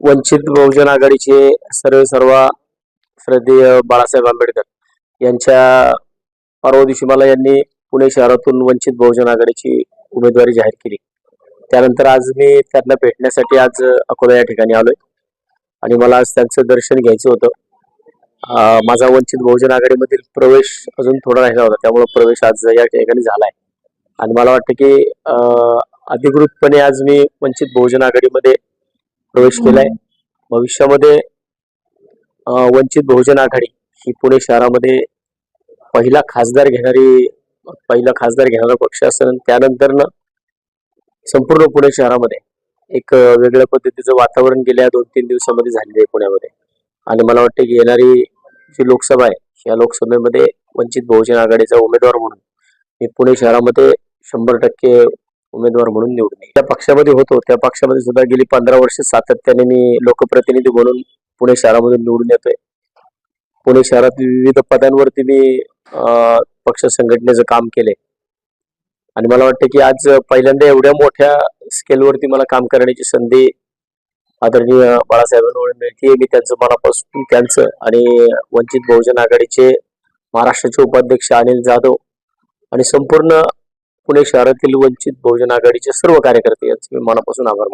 वंचित बहुजन आघाडीचे सर्व सर्व श्रद्धेय बाळासाहेब आंबेडकर यांच्या परवा दिवशी मला यांनी पुणे शहरातून वंचित बहुजन आघाडीची उमेदवारी जाहीर केली. त्यानंतर आज मी त्यांना भेटण्यासाठी आज अकोला या ठिकाणी आलोय. आणि मला आज त्यांचं दर्शन घ्यायचं होतं. माझा वंचित बहुजन आघाडीमधील प्रवेश अजून थोडा राहिला होता. त्यामुळे प्रवेश आज या ठिकाणी झालाय. आणि मला वाटतं की अधिकृतपणे आज मी वंचित बहुजन आघाडीमध्ये प्रवेश केलाय. भविष्यामध्ये वंचित बहुजन आघाडी ही पुणे शहरामध्ये पहिला खासदार घेणारी पहिला खासदार घेणारा पक्ष असेल त्यानंतर संपूर्ण पुणे शहरामध्ये एक वेगळ्या पद्धतीचं वातावरण गेल्या दोन तीन दिवसामध्ये झालेलं आहे पुण्यामध्ये. आणि मला वाटतं की येणारी जी लोकसभा आहे या लोकसभेमध्ये वंचित बहुजन आघाडीचा उमेदवार म्हणून मी पुणे शहरामध्ये शंभर टक्के उमेदवार म्हणून निवडणे त्या पक्षामध्ये होतो त्या पक्षामध्ये सुद्धा गेली पंधरा वर्ष सातत्याने मी लोकप्रतिनिधी म्हणून पुणे शहरामधून निवडून येतोय. पुणे शहरात विविध पदांवरती मी अं, पक्ष संघटनेचं काम केले आणि मला वाटतं की आज पहिल्यांदा एवढ्या मोठ्या स्केलवरती मला काम करण्याची संधी आदरणीय बाळासाहेबांवर मिळते. मी त्यांचं मनापासून त्यांचं आणि वंचित बहुजन आघाडीचे महाराष्ट्राचे उपाध्यक्ष अनिल जाधव आणि संपूर्ण पुणे शहरातील वंचित बहुजन आघाडीचे सर्व कार्यकर्ते यांचे मी मनापासून आभार मानतो.